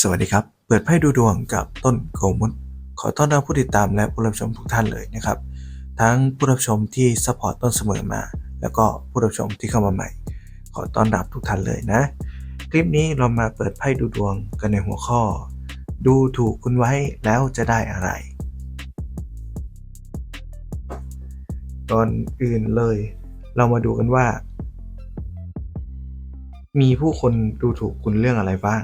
สวัสดีครับ เปิดไพ่ดูดวงกับต้นโกมุตขอต้อนรับผู้ติดตามและผู้รับชมทุกท่านเลยนะครับ ทั้งผู้รับชมที่ซัพพอร์ตต้นเสมอมา แล้วก็ผู้รับชมที่เข้ามาใหม่ ขอต้อนรับทุกท่านเลยนะ คลิปนี้เรามาเปิดไพ่ดูดวงกันในหัวข้อ ดูถูกคุณไว้แล้วจะได้อะไร ก่อนอื่นเลย เรามาดูกันว่า มีผู้คนดูถูกคุณเรื่องอะไรบ้าง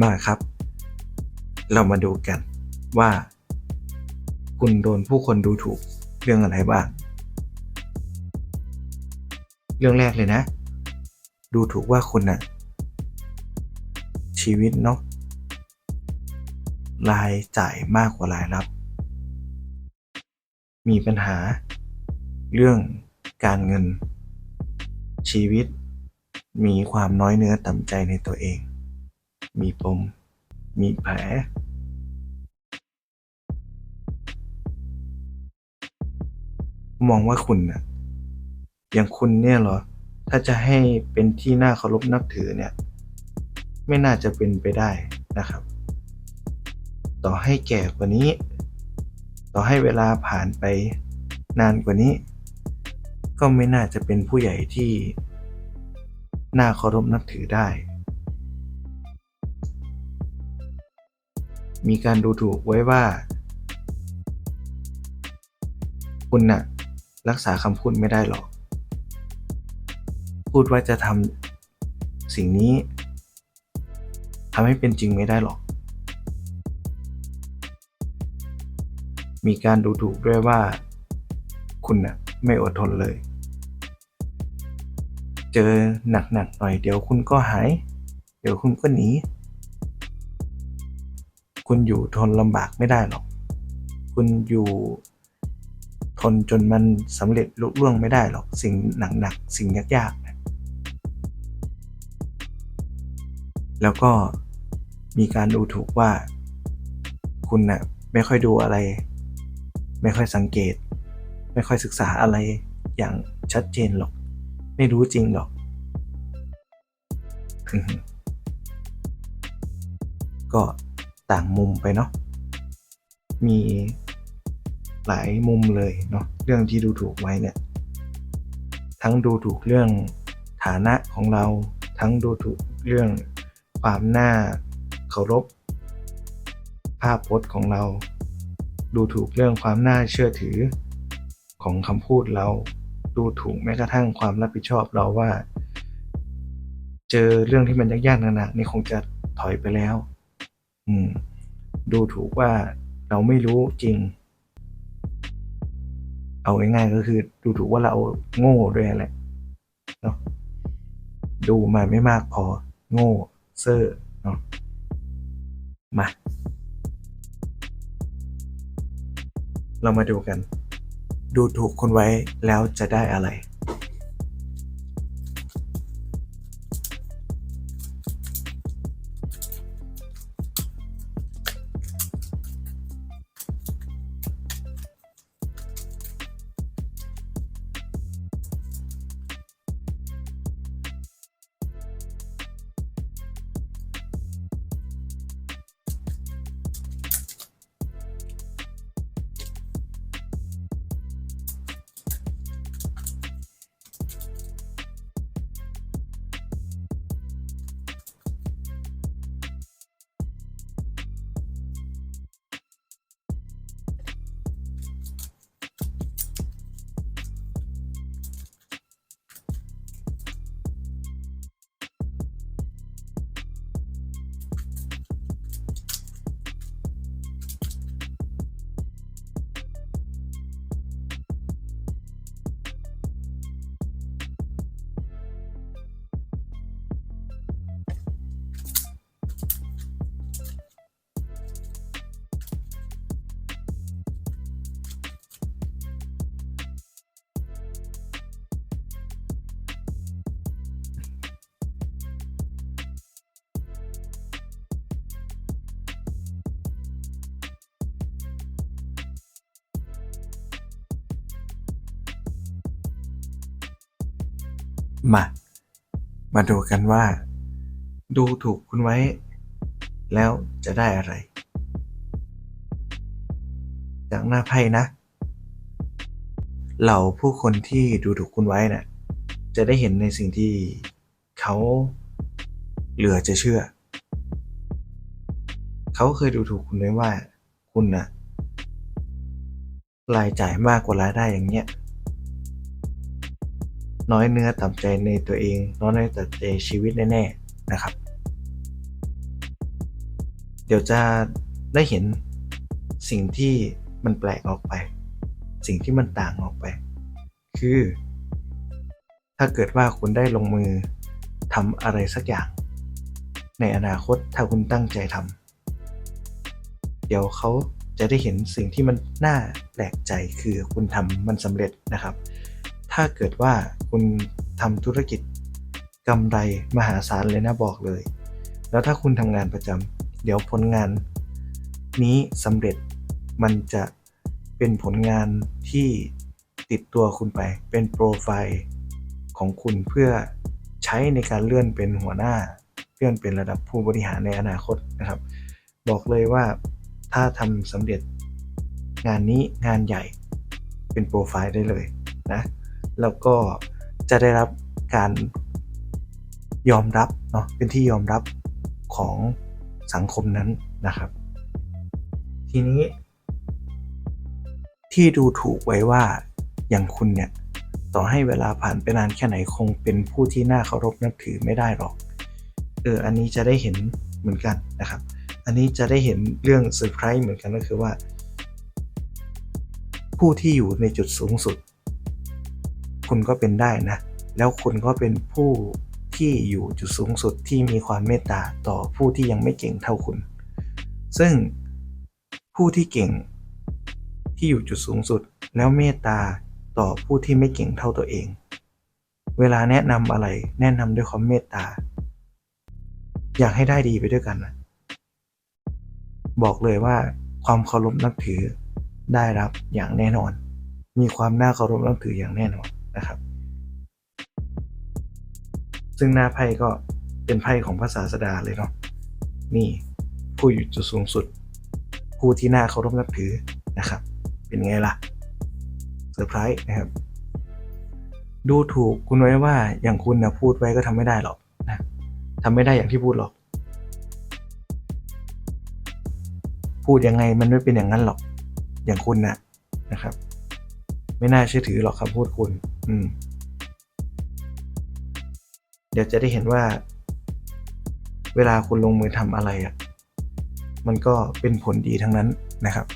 มาครับ เรามาดูกันว่า คุณโดนผู้คนดูถูกเรื่องอะไรบ้าง เรื่องแรกเลยนะ ดูถูกว่าคุณน่ะ ชีวิตเนาะรายจ่ายมากกว่ารายรับ มีปัญหา เรื่องการเงิน ชีวิต มีความน้อยเนื้อต่ำใจในตัวเอง มีปม มีแผล มองว่าคุณน่ะ อย่างคุณเนี่ยเหรอ ถ้าจะให้เป็นที่น่าเคารพนับถือเนี่ย ไม่น่าจะเป็นไปได้นะครับ ต่อให้แก่กว่านี้ ต่อให้เวลาผ่านไปนานกว่านี้ ก็ไม่น่าจะเป็นผู้ใหญ่ที่น่าเคารพนับถือได้ มีการดูถูกไว้ว่า คุณน่ะ รักษาคำพูดไม่ได้หรอก พูดว่าจะทำสิ่งนี้ทำให้เป็นจริงไม่ได้หรอก มีการดูถูกด้วยว่า คุณน่ะ ไม่อดทนเลย เจอหนักๆหน่อยเดี๋ยวคุณก็หาย เดี๋ยวคุณก็หนี คุณอยู่ทนลำบากไม่ได้หรอก คุณอยู่ทนจนมันสำเร็จลุล่วงไม่ได้หรอก สิ่งหนักๆสิ่งยากๆนะแล้วก็มีการดูถูกว่า คุณน่ะไม่ค่อยดูอะไร ไม่ค่อยสังเกต ไม่ค่อยศึกษาอะไรอย่างชัดเจนหรอก ไม่รู้จริงหรอก ก็ ต่างมุมไปเนาะมีหลายมุมเลยเนาะเรื่องที่ดูถูกไว้เนี่ย ทั้งดูถูกเรื่องฐานะของเรา ทั้งดูถูกเรื่องความน่าเคารพ ภาพพจน์ของเรา ดูถูกเรื่องความน่าเชื่อถือของคำพูดเรา ดูถูกแม้กระทั่งความรับผิดชอบเราว่า เจอเรื่องที่มันยากๆหนักๆนี่คงจะถอยไปแล้ว อืม ดูถูกว่าเราไม่รู้จริง เอาง่ายๆก็คือ ดูถูกว่าเราโง่ด้วยแหละเนาะดูมาไม่มากพอ โง่เซอร์เนาะมา เรามาดูกัน ดูถูกคนไว้แล้วจะได้อะไร มา มาดูกันว่า ดูถูกคุณไว้ แล้วจะได้อะไร จากหน้าไพ่นะ เหล่าผู้คนที่ดูถูกคุณไว้น่ะ จะได้เห็นในสิ่งที่เขาเหลือจะเชื่อ เขาเคยดูถูกคุณไว้ว่า คุณน่ะรายจ่ายมากกว่ารายได้อย่างเงี้ย น้อยเนื้อต่ำใจในตัวเอง น้อยเนื้อต่ำใจชีวิตแน่ๆนะครับ เดี๋ยวจะได้เห็นสิ่งที่มันแปลกออกไป สิ่งที่มันต่างออกไป คือ ถ้าเกิดว่าคุณได้ลงมือทำอะไรสักอย่าง ในอนาคตถ้าคุณตั้งใจทำเดี๋ยวเขาจะได้เห็นสิ่งที่มันน่าแปลกใจคือคุณทำมันสำเร็จนะครับ ถ้าเกิดว่าคุณทำธุรกิจกำไรมหาศาลเลยนะบอกเลย แล้วถ้าคุณทำงานประจำเดี๋ยวผลงาน นี้สำเร็จมันจะเป็นผลงานที่ติดตัวคุณไป เป็นโปรไฟล์ของคุณเพื่อใช้ในการเลื่อนเป็นหัวหน้า เลื่อนเป็นระดับผู้บริหารในอนาคตนะครับ บอกเลยว่าถ้าทำสำเร็จงานนี้งานใหญ่เป็นโปรไฟล์ได้เลยนะ แล้วก็จะได้รับการยอมรับเนาะเป็นที่ยอมรับของสังคมนั้นนะครับ ทีนี้ ที่ดูถูกไว้ว่าอย่างคุณเนี่ยต่อให้เวลาผ่านไปนานแค่ไหนคงเป็นผู้ที่น่าเคารพนับถือไม่ได้หรอกเอออันนี้จะได้เห็นเหมือนกันนะครับ อันนี้จะได้เห็นเรื่องเซอร์ไพรส์เหมือนกันก็คือว่า ผู้ที่อยู่ในจุดสูงสุด คุณก็เป็นได้นะ แล้วคุณก็เป็นผู้ที่อยู่จุดสูงสุดที่มีความเมตตาต่อผู้ที่ยังไม่เก่งเท่าคุณ ซึ่งผู้ที่เก่งที่อยู่จุดสูงสุด แล้วเมตตาต่อผู้ที่ไม่เก่งเท่าตัวเอง เวลาแนะนำอะไรแนะนำด้วยความเมตตา อยากให้ได้ดีไปด้วยกันนะบอกเลยว่าความเคารพนับถือได้รับอย่างแน่นอน มีความน่าเคารพนับถืออย่างแน่นอน นะครับ ซึ่งหน้าไพ่ก็เป็นไพ่ของพระศาสดาเลยเนาะนี่ผู้อยู่จุดสูงสุด ผู้ที่น่าเคารพนับถือนะครับ เป็นไงล่ะเซอร์ไพรส์นะครับ ดูถูกคุณไว้ว่าอย่างคุณนะพูดไว้ก็ทำไม่ได้หรอกนะทำไม่ได้อย่างที่พูดหรอก พูดยังไงมันไม่เป็นอย่างนั้นหรอก อย่างคุณนะนะครับ ไม่น่าเชื่อถือหรอกคำพูดคุณ อืม เดี๋ยวจะได้เห็นว่า เวลาคุณลงมือทำอะไรอะ่ะ มันก็เป็นผลดีทั้งนั้นนะครับ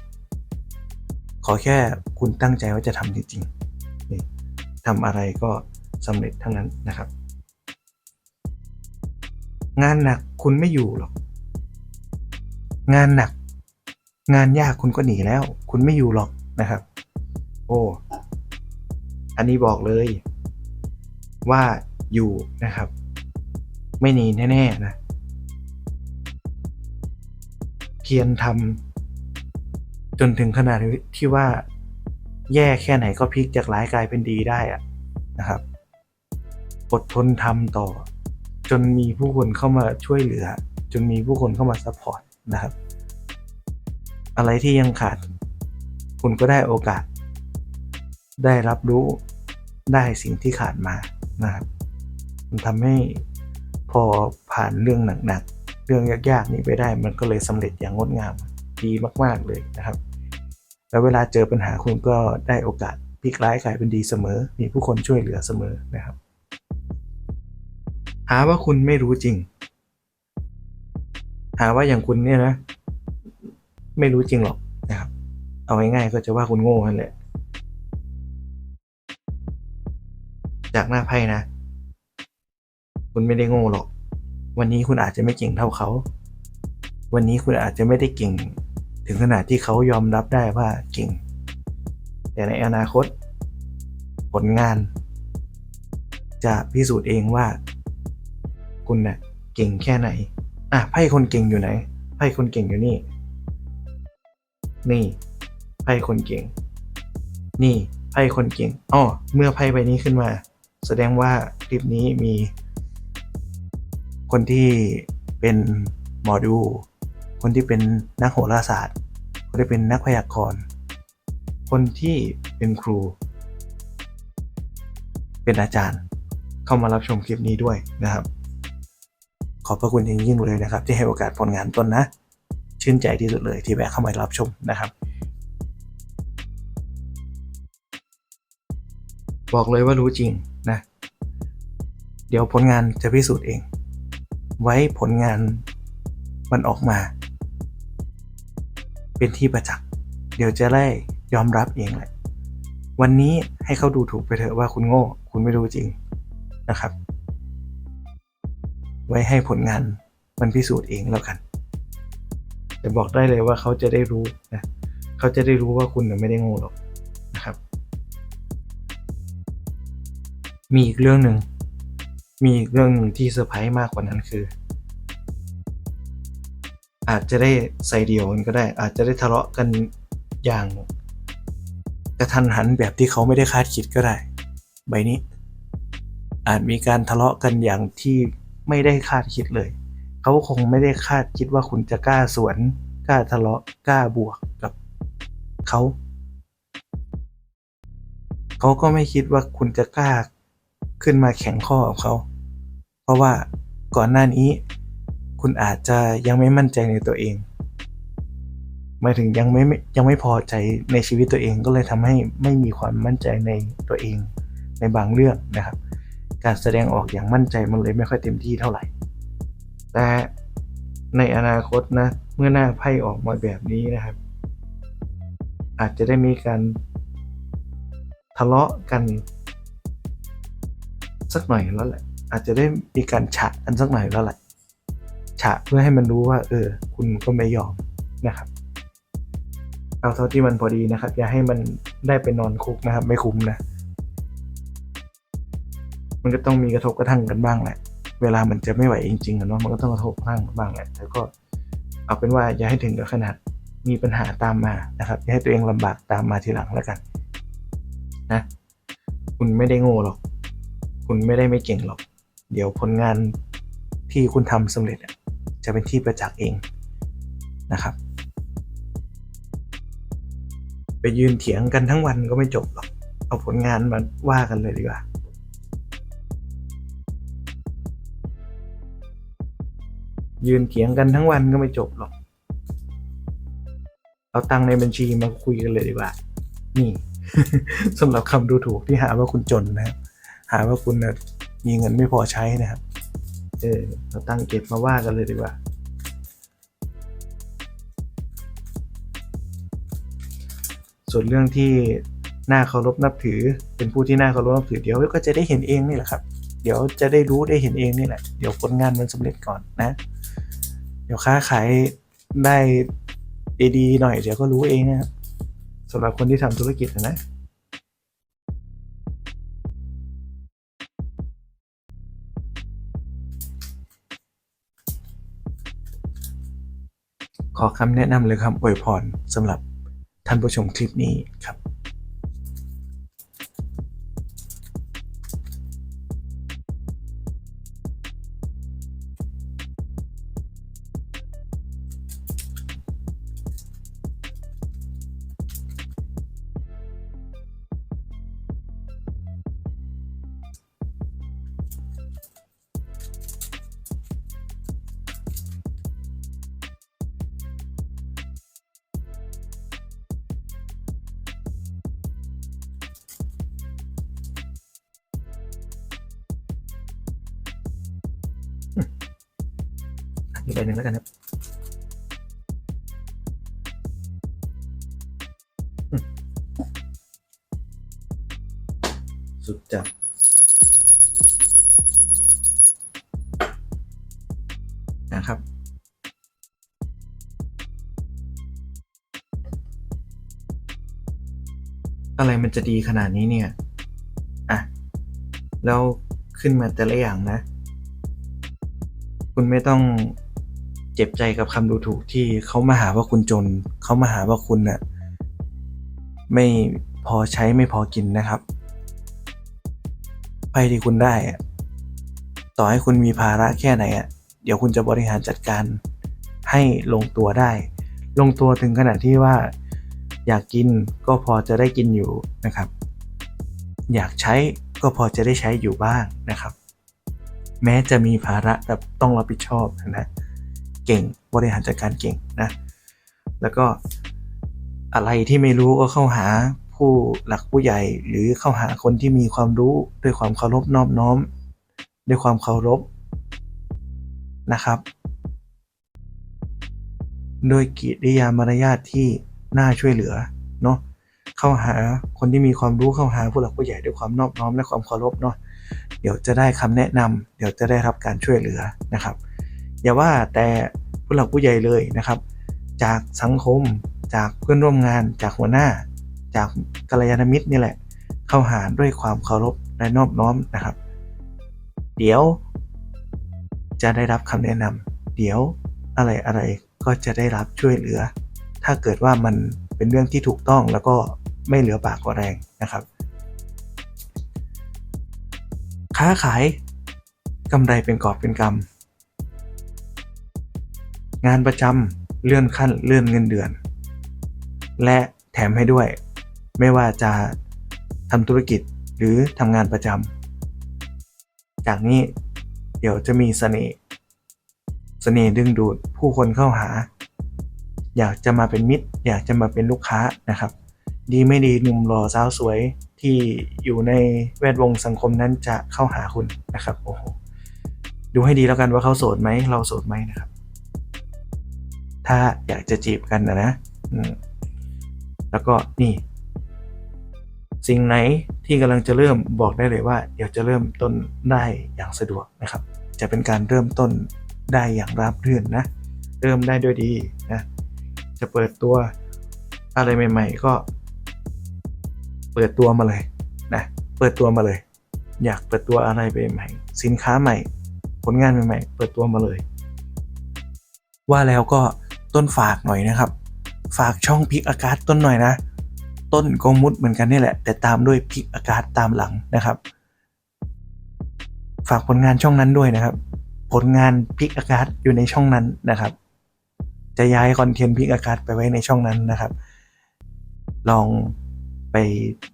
ขอแค่คุณตั้งใจว่าจะทำจริงๆนี่ทำอะไรก็สำเร็จทั้งนั้นนะครับ งานหนักคุณไม่อยู่หรอก งานหนัก งานยากคุณก็หนีแล้ว คุณไม่อยู่หรอกนะครับ โอ้ อันนี้บอกเลยว่าอยู่นะครับ ไม่หนีแน่ๆนะเพียรทำจนถึงขนาดที่ว่าแย่แค่ไหนก็พลิกจากร้ายกลายเป็นดีได้อะนะครับ อดทนทำต่อ จนมีผู้คนเข้ามาช่วยเหลือ จนมีผู้คนเข้ามาซัพพอร์ตนะครับ อะไรที่ยังขาด คุณก็ได้โอกาส ได้รับรู้ได้สิ่งที่ขาดมานะครับมันทำให้พอผ่านเรื่องหนักๆ เรื่องยากๆนี้ไปได้ มันก็เลยสำเร็จอย่างงดงามดีมากๆเลยนะครับ แล้วเวลาเจอปัญหาคุณก็ได้โอกาสพลิกร้ายกลายเป็นดีเสมอ มีผู้คนช่วยเหลือเสมอนะครับ หาว่าคุณไม่รู้จริง หาว่าอย่างคุณเนี่ยนะ ไม่รู้จริงหรอกนะครับ เอาง่ายๆก็จะว่าคุณโง่นั่นแหละ จากหน้าไพ่นะ คุณไม่ได้โง่หรอก วันนี้คุณอาจจะไม่เก่งเท่าเขา วันนี้คุณอาจจะไม่ได้เก่ง ถึงขนาดที่เขายอมรับได้ว่าเก่ง แต่ในอนาคต ผลงาน จะพิสูจน์เองว่า คุณนะ่ะเก่งแค่ไหน อะไพ่คนเก่งอยู่ไหน ไพ่คนเก่งอยู่นี่ นี่ ไพ่คนเก่ง นี่ไพ่คนเก่งอ้อเมื่อไพ่ใบนี้ขึ้นมา แสดงว่าคลิปนี้มี คนที่เป็นหมอดู คนที่เป็นนักโหราศาสตร์ คนที่เป็นนักพยากรณ์ คนที่เป็นครู เป็นอาจารย์ เข้ามารับชมคลิปนี้ด้วยนะครับ ขอบพระคุณอย่างยิ่งเลยนะครับ ที่ให้โอกาสผลงานตนนะ ชื่นใจที่สุดเลยที่แวะเข้ามารับชมนะครับ บอกเลยว่ารู้จริงนะ เดี๋ยวผลงานจะพิสูจน์เอง ไว้ผลงานมันออกมา เป็นที่ประจักษ์เดี๋ยวจะได้ยอมรับเองแหละ วันนี้ให้เขาดูถูกไปเถอะว่าคุณโง่ คุณไม่รู้จริงนะครับ ไว้ให้ผลงานมันพิสูจน์เองแล้วกันแต่บอกได้เลยว่าเขาจะได้รู้นะเขาจะได้รู้ว่าคุณน่ะไม่ได้โง่หรอก มีอีกเรื่องหนึ่ง มีอีกเรื่องหนึ่งที่เซอร์ไพรส์มากกว่านั้นคือ อาจจะได้ใส่เดียวกันก็ได้ อาจจะได้ทะเลาะกันอย่างกระทันหันแบบที่เขาไม่ได้คาดคิดก็ได้ ใบนี้ อาจมีการทะเลาะกันอย่างที่ไม่ได้คาดคิดเลย เขาคงไม่ได้คาดคิดว่าคุณจะกล้าสวนกล้าทะเลาะกล้าบวกกับเขา เขาก็ไม่คิดว่าคุณจะกล้า ขึ้นมาแข่งข้อกับเขา เพราะว่าก่อนหน้านี้คุณอาจจะยังไม่มั่นใจในตัวเองหมายถึงยังไม่ยังไม่พอใจในชีวิตตัวเองก็เลยทำให้ไม่มีความมั่นใจในตัวเองในบางเรื่องนะครับ การแสดงออกอย่างมั่นใจมันเลยไม่ค่อยเต็มที่เท่าไหร่ แต่ในอนาคตนะเมื่อหน้าไพ่ออกมาแบบนี้นะครับ อาจจะได้มีการทะเลาะกัน สักหน่อยแล้วแหละ อาจจะได้มีการฉะกันสักหน่อยแล้วแหละฉะเพื่อให้มันรู้ว่า เออ คุณก็ไม่ยอมนะครับเอาเท่าที่มันพอดีนะครับ อย่าให้มันได้ไปนอนคุกนะครับ ไม่คุ้มนะ มันก็ต้องมีกระทบกระทั่งกันบ้างแหละ เวลามันจะไม่ไหวจริงๆอะเนาะมันก็ต้องกระทบกระทั่งบ้างแหละแต่ก็เอาเป็นว่าอย่าให้ถึงกับขนาดมีปัญหาตามมานะครับอย่าให้ตัวเองลำบากตามมาทีหลังแล้วกัน นะ คุณไม่ได้โง่หรอก คุณไม่ได้ไม่เก่งหรอก เดี๋ยวผลงานที่คุณทำสำเร็จจะเป็นที่ประจักษ์เองนะครับ ไปยืนเถียงกันทั้งวันก็ไม่จบหรอก เอาผลงานมาว่ากันเลยดีกว่ายืนเถียงกันทั้งวันก็ไม่จบหรอก เอาตังในบัญชีมาคุยกันเลยดีกว่า นี่สำหรับคำดูถูกที่หาว่าคุณจนนะครับ หาว่าคุณนะมีเงินไม่พอใช้นะครับ เออเราตั้งเก็บมาว่ากันเลยดีกว่า ส่วนเรื่องที่น่าเคารพนับถือ เป็นผู้ที่น่าเคารพนับถือเดี๋ยวก็จะได้เห็นเองนี่แหละครับ เดี๋ยวจะได้รู้ได้เห็นเองนี่แหละ เดี๋ยวผลงานมันสำเร็จก่อนนะ เดี๋ยวค้าขายได้ดีๆหน่อยเดี๋ยวก็รู้เองนะครับสำหรับคนที่ทำธุรกิจนะ ขอคำแนะนำหรือคำอวยพรสำหรับท่านผู้ชมคลิปนี้ครับ อีกใบหนึ่งแล้วกันครับสุดจัดนะครับอะไรมันจะดีขนาดนี้เนี่ย อะ แล้วขึ้นมาแต่ละอย่างนะ คุณไม่ต้อง เจ็บใจกับคำดูถูกที่เขามาหาว่าคุณจน เขามาหาว่าคุณน่ะไม่พอใช้ไม่พอกินนะครับภัยที่คุณได้ต่อให้คุณมีภาระแค่ไหนอะเดี๋ยวคุณจะบริหารจัดการให้ลงตัวได้ ลงตัวถึงขนาดที่ว่า อยากกินก็พอจะได้กินอยู่นะครับ อยากใช้ก็พอจะได้ใช้อยู่บ้างนะครับ แม้จะมีภาระแบบต้องรับผิดชอบนะ เก่ง บริหารจัดการเก่งนะ แล้วก็อะไรที่ไม่รู้ก็เข้าหาผู้หลักผู้ใหญ่ หรือเข้าหาคนที่มีความรู้ด้วยความเคารพนอบน้อม ด้วยความเคารพนะครับโดยกิริยามารยาทที่น่าช่วยเหลือเนาะเข้าหาคนที่มีความรู้เข้าหาผู้หลักผู้ใหญ่ด้วยความนอบน้อมและความเคารพเนาะเดี๋ยวจะได้คำแนะนำเดี๋ยวจะได้รับการช่วยเหลือนะครับ อย่าว่าแต่ผู้หลักผู้ใหญ่เลยนะครับ จากสังคม จากเพื่อนร่วมงาน จากหัวหน้า จากกัลยาณมิตรนี่แหละ เข้าหาด้วยความเคารพและนอบน้อมนะครับ เดี๋ยว จะได้รับคำแนะนำเดี๋ยวอะไรอะไรก็จะได้รับช่วยเหลือ ถ้าเกิดว่ามันเป็นเรื่องที่ถูกต้องแล้วก็ไม่เหลือปากกว่าแรงนะครับ ค้าขายกำไรเป็นกอบเป็นกำ งานประจำเลื่อนขั้นเลื่อนเงินเดือน และแถมให้ด้วย ไม่ว่าจะทำธุรกิจหรือทำงานประจำจากนี้เดี๋ยวจะมีเสน่ห์เสน่ห์ดึงดูดผู้คนเข้าหา อยากจะมาเป็นมิตร อยากจะมาเป็นลูกค้านะครับ ดีไม่ดีหนุ่มหล่อสาวสวยที่อยู่ในแวดวงสังคมนั้นจะเข้าหาคุณนะครับโอ้โหดูให้ดีแล้วกันว่าเขาโสดไหมเราโสดไหมนะครับ ถ้าอยากจะจีบกันนะนะแล้วก็นี่ สิ่งไหนที่กำลังจะเริ่มบอกได้เลยว่า เดี๋ยวจะเริ่มต้นได้อย่างสะดวกนะครับ จะเป็นการเริ่มต้นได้อย่างราบรื่นนะ เริ่มได้ด้วยดีนะ จะเปิดตัวอะไรใหม่ ๆ ก็ เปิดตัวมาเลยนะ เปิดตัวมาเลย อยากเปิดตัวอะไรไปใหม่ สินค้าใหม่ ผลงานใหม่ ๆ เปิดตัวมาเลย ว่าแล้วก็ ต้นฝากหน่อยนะครับ ฝากช่องพิกอากาศต้นหน่อยนะ ต้นก็มุดเหมือนกันนี่แหละ แต่ตามด้วยพิกอากาศตามหลังนะครับ ฝากผลงานช่องนั้นด้วยนะครับ ผลงานพิกอากาศอยู่ในช่องนั้นนะครับ จะย้ายคอนเทนต์พิกอากาศไปไว้ในช่องนั้นนะครับ ลองไป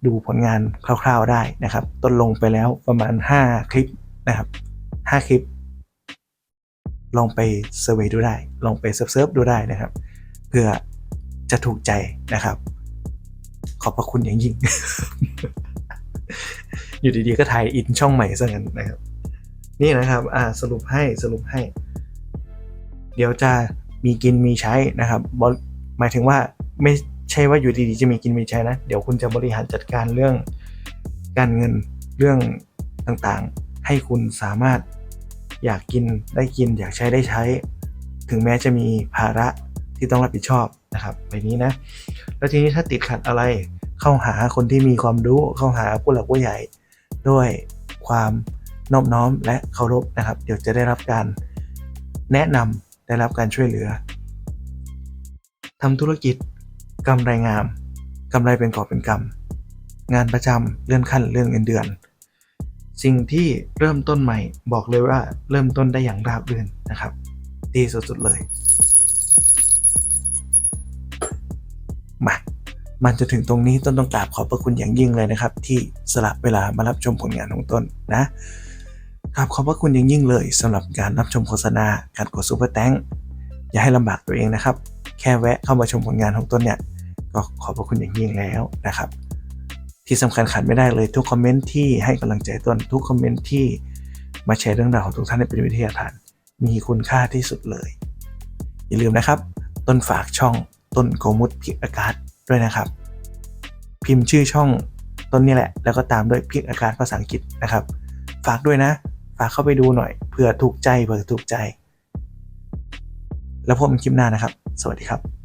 ดูผลงานคร่าว ๆได้นะครับ ต้นลงไปแล้วประมาณ 5 คลิปนะครับ 5 คลิป ลองไปเซอร์เวยดูได้ ลองไปเซิร์ฟดูได้นะครับ เพื่อจะถูกใจนะครับ ขอบพระคุณอย่างยิ่ง อยู่ดีๆก็ถ่ายอินช่องใหม่ซะงั้นนะครับ นี่นะครับอ่าสรุปให้สรุปให้ เดี๋ยวจะมีกินมีใช้นะครับหมายถึงว่าไม่ใช่ว่าอยู่ดีๆจะมีกินมีใช้นะ เดี๋ยวคุณจะบริหารจัดการเรื่องการเงินเรื่องต่างๆ ให้คุณสามารถ อยากกินได้กิน อยากใช้ได้ใช้ ถึงแม้จะมีภาระที่ต้องรับผิดชอบนะครับแบบนี้นะ แล้วทีนี้ถ้าติดขัดอะไรเข้าหาคนที่มีความรู้เข้าหาผู้หลักผู้ใหญ่ด้วยความนอบน้อมและเคารพนะครับ เดี๋ยวจะได้รับการแนะนำได้รับการช่วยเหลือทำธุรกิจกำไรงามกำไรเป็นกอบเป็นกำงานประจำเลื่อนขั้นเลื่อนเงินเดือน สิ่งที่เริ่มต้นใหม่บอกเลยว่าเริ่มต้นได้อย่างราบรื่นนะครับ ดีสุดๆเลย มามันจะถึงตรงนี้ต้นต้องกราบขอบพระคุณอย่างยิ่งเลยนะครับ ที่สละเวลามารับชมผลงานของต้นนะกราบขอบพระคุณอย่างยิ่งเลยสำหรับการรับชมโฆษณาการกดซูเปอร์แตงอย่าให้ลำบากตัวเองนะครับ แค่แวะเข้ามาชมผลงานของต้นเนี่ยก็ขอบพระคุณอย่างยิ่งแล้วนะครับ ที่สำคัญขาดไม่ได้เลยทุกคอมเมนต์ที่ให้กำลังใจต้นทุกคอมเมนต์ที่มาแชร์เรื่องราวของทุกท่านให้เป็นวิทยาทาน มีคุณค่าที่สุดเลย อย่าลืมนะครับ ต้นฝากช่องต้นโกมุตพิกอากาศด้วยนะครับ พิมพ์ชื่อช่องต้นนี่แหละ แล้วก็ตามด้วยพิกอากาศภาษาอังกฤษนะครับ ฝากด้วยนะ ฝากเข้าไปดูหน่อยเผื่อถูกใจเผื่อถูกใจ แล้วพบกันคลิปหน้านะครับ สวัสดีครับ